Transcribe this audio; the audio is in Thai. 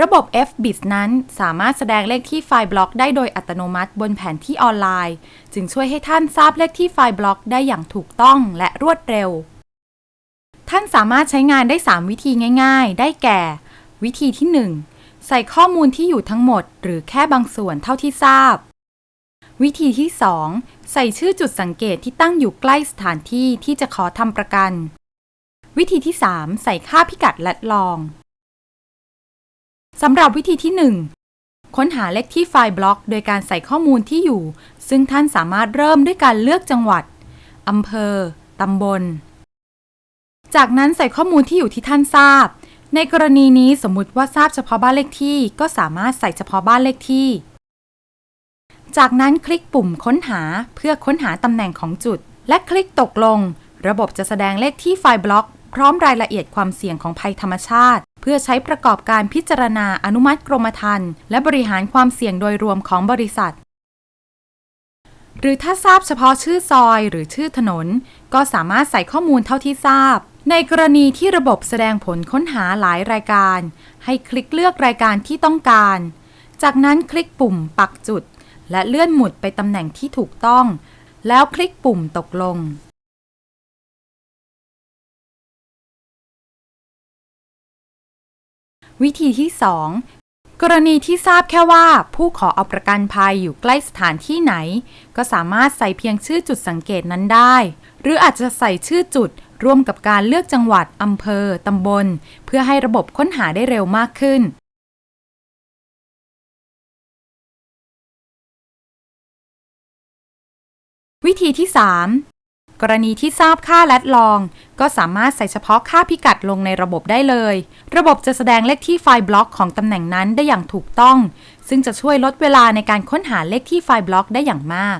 ระบบ FBIS นั้นสามารถแสดงเลขที่ไฟล์บล็อกได้โดยอัตโนมัติบนแผนที่ออนไลน์ จึงช่วยให้ท่านทราบเลขที่ไฟล์บล็อกได้อย่างถูกต้องและรวดเร็ว ท่านสามารถใช้งานได้ 3 วิธีง่าย ๆ ได้แก่ วิธีที่ 1 ใส่ข้อมูลที่อยู่ทั้งหมด หรือแค่บางส่วนเท่าที่ทราบ วิธีที่ 2 ใส่ชื่อจุดสังเกตที่ตั้งอยู่ใกล้สถานที่ที่จะขอทำประกัน วิธีที่ 3 ใส่ค่าพิกัดและลอง สำหรับวิธีที่ 1 ค้นหาเลขที่ไฟล์บล็อก โดยการใส่ข้อมูลที่อยู่ ซึ่งท่านสามารถเริ่มด้วยการเลือกจังหวัดอำเภอ ตำบล จากนั้นใส่ข้อมูลที่อยู่ที่ท่านทราบ ในกรณีนี้สมมุติว่าทราบเฉพาะบ้านเลขที่ ก็สามารถใส่เฉพาะบ้านเลขที่ จากนั้นคลิกปุ่มค้นหาเพื่อค้นหาตำแหน่งของจุด และคลิกตกลง ระบบจะแสดงเลขที่ไฟล์บล็อก พร้อมรายละเอียดความเสี่ยงของภัยธรรมชาติ เพื่อใช้ประกอบการพิจารณาอนุมัติกรมธรรม์และบริหารความเสี่ยงโดยรวมของบริษัท หรือถ้าทราบเฉพาะชื่อซอยหรือชื่อถนน ก็สามารถใส่ข้อมูลเท่าที่ทราบ ในกรณีที่ระบบแสดงผลค้นหาหลายรายการ ให้คลิกเลือกรายการที่ต้องการ จากนั้นคลิกปุ่มปักจุด และเลื่อนหมุดไปตำแหน่งที่ถูกต้อง แล้วคลิกปุ่มตกลง วิธีที่ 2 กรณีที่ทราบแค่ว่า ผู้ขอเอาประกันภัยอยู่ใกล้สถานที่ไหน ก็สามารถใส่เพียงชื่อจุดสังเกตนั้นได้ หรืออาจจะใส่ชื่อจุดร่วมกับการเลือกจังหวัดอำเภอ ตำบล เพื่อให้ระบบค้นหาได้เร็วมากขึ้น วิธีที่ 3 กรณีที่ทราบค่าแลดลอง ก็สามารถใส่เฉพาะค่าพิกัดลงในระบบได้เลย ระบบจะแสดงเลขที่ไฟล์บล็อกของตำแหน่งนั้นได้อย่างถูกต้อง ซึ่งจะช่วยลดเวลาในการค้นหาเลขที่ไฟล์บล็อกได้อย่างมาก